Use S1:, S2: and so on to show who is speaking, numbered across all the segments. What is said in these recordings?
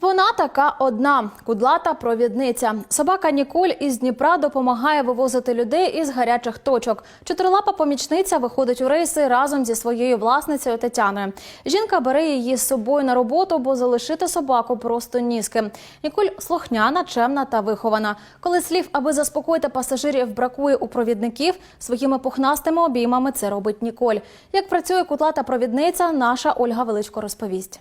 S1: Вона така одна кудлата провідниця. Собака Ніколь із Дніпра допомагає вивозити людей із гарячих точок. Чотирилапа помічниця виходить у рейси разом зі своєю власницею Тетяною. Жінка бере її з собою на роботу, бо залишити собаку просто нізки. Ніколь слухняна, чемна та вихована. Коли слів, аби заспокоїти пасажирів, бракує у провідників, своїми пухнастими обіймами це робить Ніколь. Як працює кудлата провідниця, наша Ольга Величко розповість.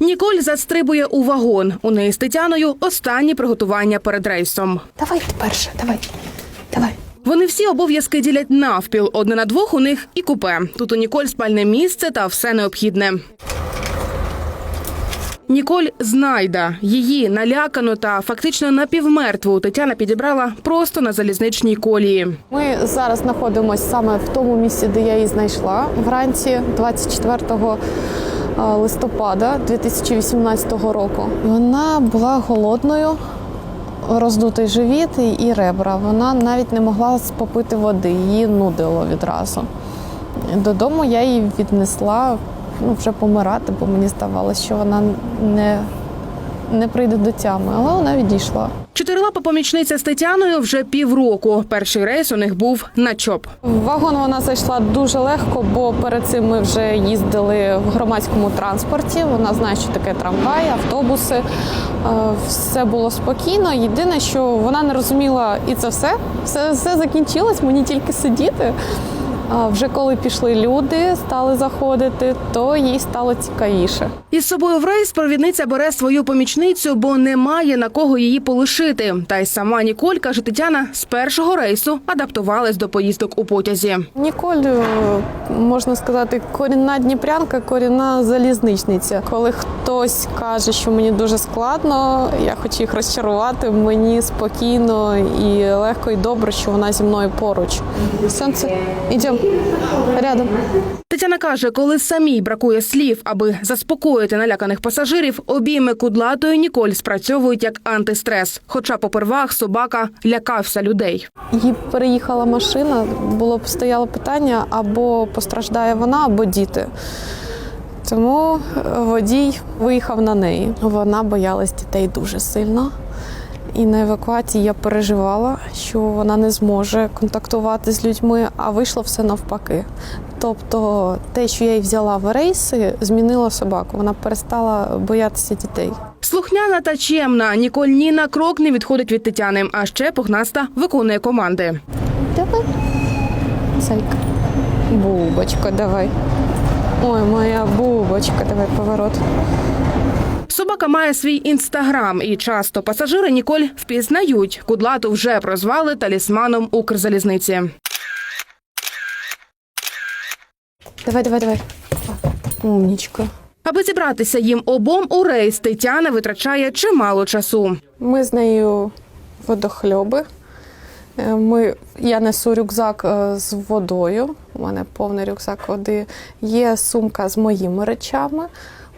S2: Ніколь застрибує у вагон. У неї з Тетяною останні приготування перед рейсом.
S3: Давай ти перша, давай. Давай.
S2: Вони всі обов'язки ділять навпіл. Одне на двох у них і купе. Тут у Ніколь спальне місце та все необхідне. Ніколь знайда. Її налякану та фактично напівмертву Тетяна підібрала просто на залізничній колії.
S3: Ми зараз знаходимося саме в тому місці, де я її знайшла вранці 24 листопада 2018 року. Вона була голодною, роздутий живіт і- і ребра. Вона навіть не могла попити води, її нудило відразу. Додому я її віднесла ну, вже помирати, бо мені здавалося, що вона не, не прийде до тями, але вона відійшла.
S2: Чотирилапа помічниця з Тетяною вже півроку. Перший рейс у них був на ЧОП.
S3: В вагон вона зайшла дуже легко, бо перед цим ми вже їздили в громадському транспорті. Вона знає, що таке трамвай, автобуси. Е, Все було спокійно. Єдине, що вона не розуміла, і це все. Все, все закінчилось, мені тільки сидіти. А вже коли пішли люди, стали заходити, то їй стало цікавіше.
S2: Із собою в рейс провідниця бере свою помічницю, бо немає на кого її полишити. Та й сама Ніколь, каже Тетяна, з першого рейсу адаптувалась до поїздок у потязі.
S3: Ніколь, е, можна сказати, корінна дніпрянка, корінна залізничниця. Коли хтось каже, що мені дуже складно, я хочу їх розчарувати. Мені спокійно і легко і добре, що вона зі мною поруч. Сонце, ідемо рядом.
S2: Тетяна каже, коли самій бракує слів, аби заспокоїти наляканих пасажирів, обійми кудлатої Ніколь спрацьовують як антистрес. Хоча попервах собака лякався людей.
S3: Їй переїхала машина, було стояло питання або постраждає вона, або діти. Тому водій виїхав на неї. Вона боялась дітей дуже сильно. І на евакуації я переживала, що вона не зможе контактувати з людьми, а вийшло все навпаки. Тобто, те, що я її взяла в рейси, змінило собаку. Вона перестала боятися дітей.
S2: Слухняна та чемна Ніколь ні на крок не відходить від Тетяни, а ще пухнаста виконує команди.
S3: Давай. Зайка. Бубочка, давай. Ой, моя бубочка, давай поворот.
S2: Собака має свій інстаграм, і часто пасажири Ніколь впізнають. Кудлату вже прозвали талісманом Укрзалізниці.
S3: Давай, давай, давай. Умнічка.
S2: Аби зібратися їм обом у рейс, Тетяна витрачає чимало часу.
S3: Ми з нею водохльоби. Е, Ми, я несу рюкзак е, з водою. У мене повний рюкзак води. Є сумка з моїми речами,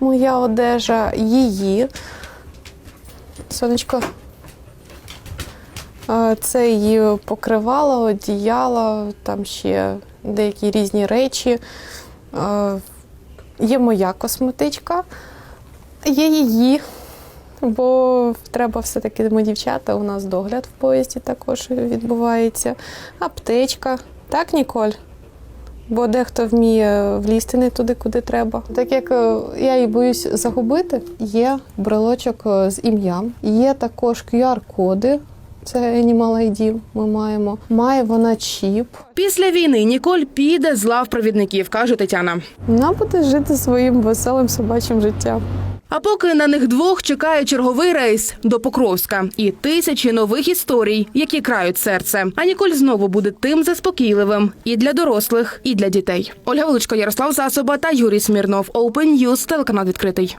S3: моя одежа, її. Сонечко. Е, Це її покривало, одіяло, там ще деякі різні речі. Є моя косметичка, є її. Бо треба все-таки ми дівчата, у нас догляд в поїзді також відбувається. Аптечка. Так, Ніколь? Бо дехто вміє влізти не туди, куди треба. Так як е, я її боюсь загубити, є брелочок е, з ім'ям, є також QR-коди. Це Animal ID ми маємо. Має вона чіп.
S2: Після війни Ніколь піде з лав провідників, каже Тетяна.
S3: Вона буде жити своїм веселим собачим життям.
S2: А поки на них двох чекає черговий рейс до Покровська і тисячі нових історій, які крають серце. А Ніколь знову буде тим заспокійливим і для дорослих, і для дітей. Ольга Величко, Ярослав Засоба та Юрій Смірнов. Open News, телеканал відкритий.